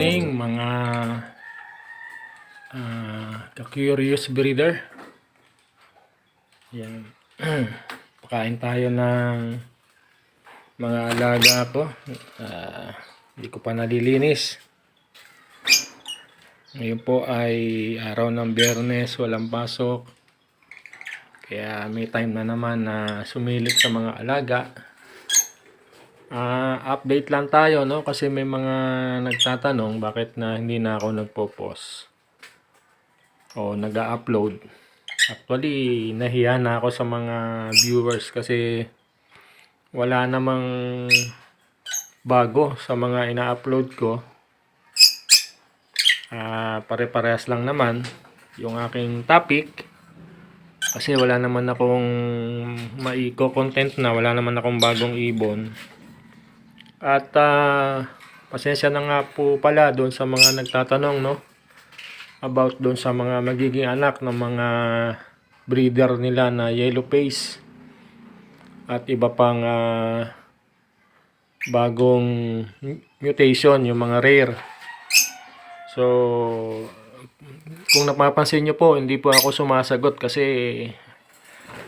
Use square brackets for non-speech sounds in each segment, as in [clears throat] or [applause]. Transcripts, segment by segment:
morning mga ah, ka-curious breeder. Yan. [clears throat] Pakain tayo ng mga alaga ko. Ah, hindi ko pa nalilinis. Ngayon po ay araw ng biyernes, walang pasok. Kaya may time na naman na sumilip sa mga alaga. Ah, update lang tayo no kasi may mga nagtatanong bakit na hindi na ako nagpo-post o nag-upload. Actually, nahiya na ako sa mga viewers kasi wala namang bago sa mga ina-upload ko. Ah, pare-parehas lang naman yung aking topic kasi wala naman akong maiko content na wala naman akong bagong ibon. At ah, pasensya na nga po pala doon sa mga nagtatanong no about doon sa mga magiging anak ng mga breeder nila na yellow face at iba pang ah, bagong mutation yung mga rare. So kung napapansin nyo po, hindi po ako sumasagot kasi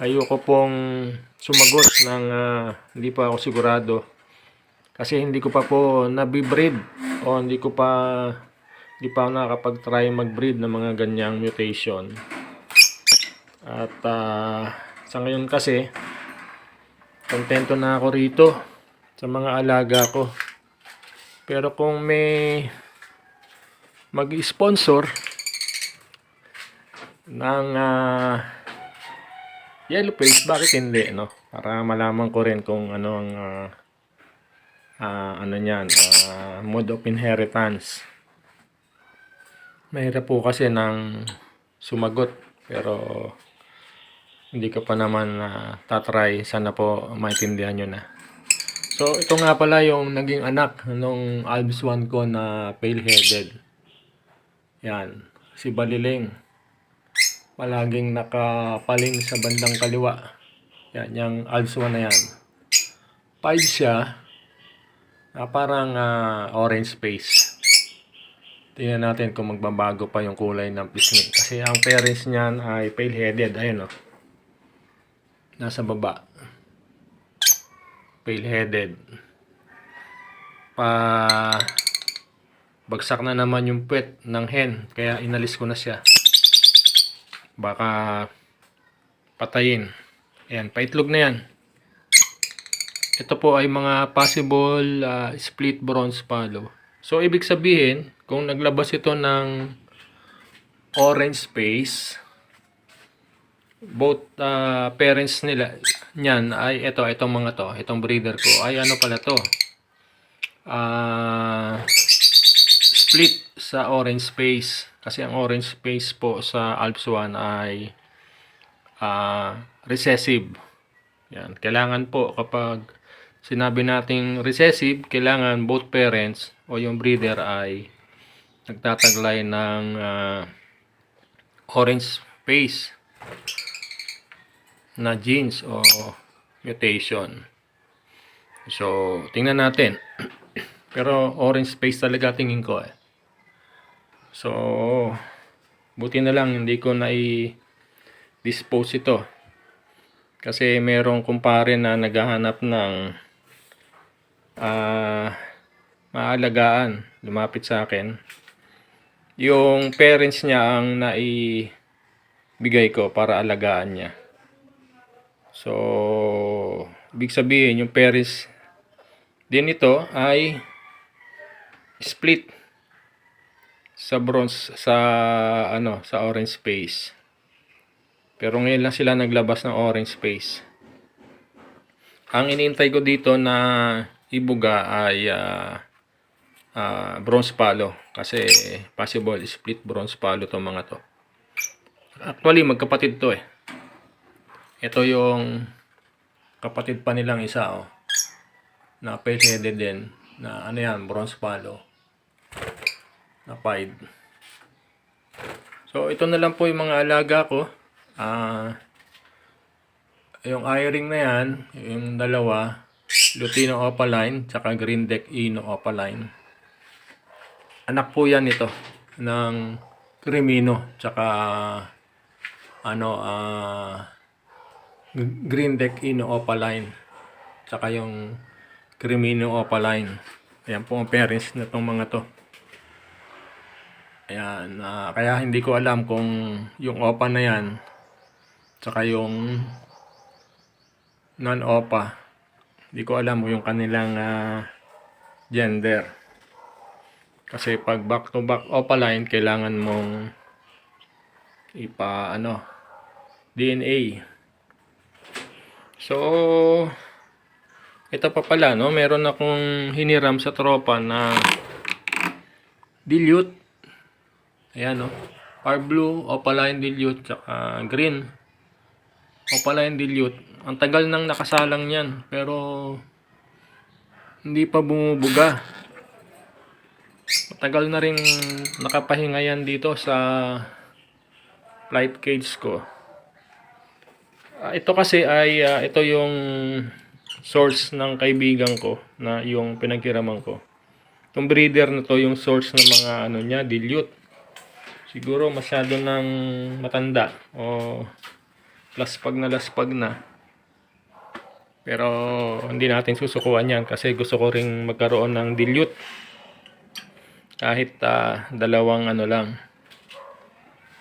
ayoko pong sumagot ng ah, hindi pa ako sigurado. Kasi hindi ko pa po nabibreed o hindi ko pa hindi pa nakakapag-try mag-breed ng mga ganyang mutation. At ah, sa ngayon kasi kontento na ako rito sa mga alaga ko. Pero kung may mag-sponsor ng ah, yellow face, bakit hindi, no? Para malaman ko rin kung ano ang ah, ah, ano niyan, ah, mode of inheritance. Mahirap po kasi ng sumagot pero hindi ko pa naman na tatry. Sana po maintindihan nyo na. So, ito nga pala yung naging anak nung Alps 1 ko na pale-headed. Yan. Si Baliling. Palaging nakapaling sa bandang kaliwa. Yan, yung Alps 1 na yan. Pied siya na parang ah, orange face. Tingnan natin kung magbabago pa yung kulay ng pisngi. Kasi ang parents niyan ay pale-headed. Ayun o. Nasa baba. Pale-headed. Pa bagsak na naman yung puwet ng hen. Kaya inalis ko na siya. Baka patayin. Ayan, paitlog na yan. Ito po ay mga possible ah, split bronze palo. So, ibig sabihin, kung naglabas ito ng orange space, both ah, parents nila niyan ay ito, itong mga to, itong breeder ko, ay ano pala to? Ah, split sa orange space. Kasi ang orange space po sa Alps 1 ay ah, recessive. Yan. Kailangan po kapag sinabi nating recessive, kailangan both parents o yung breeder ay nagtataglay ng ah, orange face na genes o mutation. So, tingnan natin. [clears throat] Pero orange space talaga tingin ko eh. So, buti na lang hindi ko na i-dispose ito. Kasi merong kumpare na naghahanap ng ah maalagaan. Lumapit sa akin. Yung parents niya ang naibigay ko para alagaan niya. So, ibig sabihin yung parents din ito ay split sa bronze sa ano sa orange space. Pero ngayon lang sila naglabas ng orange space. Ang iniintay ko dito na ibuga ay ah, ah, bronze palo kasi possible split bronze palo to mga to. Actually magkapatid to eh. Ito yung kapatid pa nilang isa oh. Na pale-headed din na ano yan bronze palo. Na pied. So ito na lang po yung mga alaga ko. Ah yung eye-ring na yan, yung dalawa, Lutino Opaline, tsaka Green Deck Ino Opaline. anak po yan ito ng Crimino tsaka ano ah Green Deck Ino Opaline tsaka yung Crimino Opaline ayan po ang parents na tong mga to ayan ah, kaya hindi ko alam kung yung Opa na yan tsaka yung non-Opa hindi ko alam yung kanilang ah, gender kasi pag back to back opaline, kailangan mong ipa ano DNA. So ito pa pala no, meron akong hiniram sa tropa na dilute. Ayan no. Par blue, opaline dilute, tsaka green. Opaline dilute. Ang tagal nang nakasalang yan, pero hindi pa bumubuga. Matagal na rin nakapahinga yan dito sa flight cage ko. Ah, ito kasi ay ah, ito yung source ng kaibigan ko na yung pinagkiraman ko. Itong breeder na to yung source ng mga ano niya, dilute. Siguro masyado ng matanda o laspag na laspag na. Pero hindi natin susukuan yan kasi gusto ko ring magkaroon ng dilute. Kahit ah, dalawang ano lang.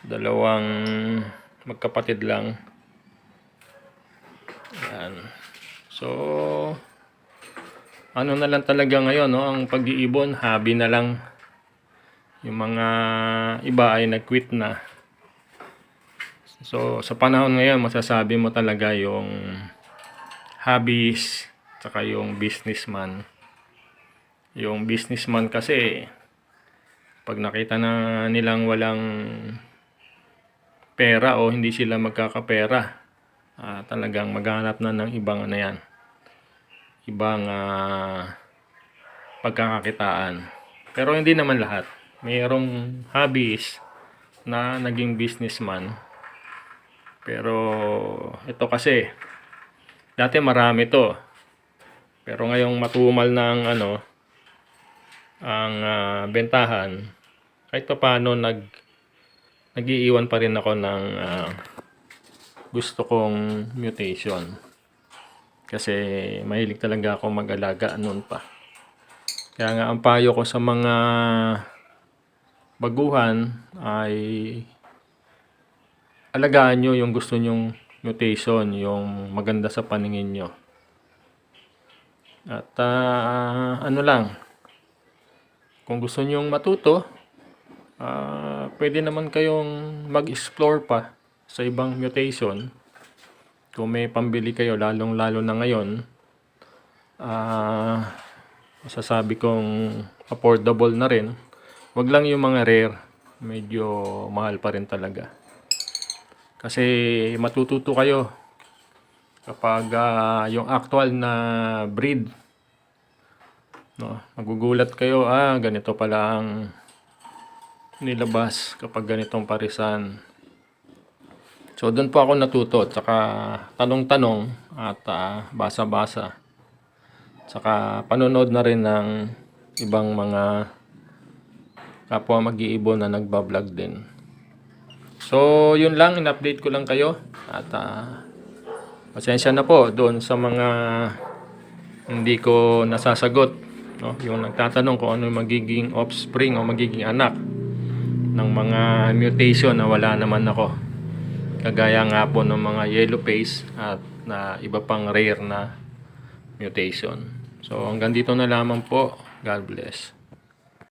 Dalawang magkapatid lang. Yan. So ano na lang talaga ngayon no ang pag-iibon? Hobby na lang. Yung mga iba ay nag-quit na so sa panahon ngayon masasabi mo talaga yung hobbies tsaka yung businessman yung businessman kasi pag nakita na nilang walang pera o hindi sila magkakapera, ah, talagang maghanap na ng ibang ano yan, ibang ah, pagkakakitaan. Pero hindi naman lahat. Mayroong hobbies na naging businessman. Pero ito kasi, dati marami to. Pero ngayong matumal na ang ano, ang ah, bentahan, kahit pa paano nag nagiiwan pa rin ako ng ah, gusto kong mutation. Kasi mahilig talaga ako mag-alaga noon pa. Kaya nga ang payo ko sa mga baguhan ay alagaan nyo yung gusto nyong mutation, yung maganda sa paningin nyo. At ah, ano lang, kung gusto nyong matuto, ah, pwede naman kayong mag-explore pa sa ibang mutation. Kung may pambili kayo, lalong-lalo na ngayon, ah, masasabi kong affordable na rin. Wag lang yung mga rare, medyo mahal pa rin talaga. Kasi matututo kayo kapag ah, yung actual na breed no magugulat kayo ah ganito pala ang nilabas kapag ganitong parisan. So doon po ako natuto tsaka tanong-tanong at ah, basa-basa. Tsaka panonood na rin ng ibang mga kapwa mag-iibon na nagbablog din so yun lang in-update ko lang kayo. At ah, pasensya na po doon sa mga hindi ko nasasagot no? Yung nagtatanong kung ano magiging offspring o magiging anak ng mga mutation na wala naman ako. Kagaya nga po ng mga yellow face at na iba pang rare na mutation. So hanggang dito na lamang po. God bless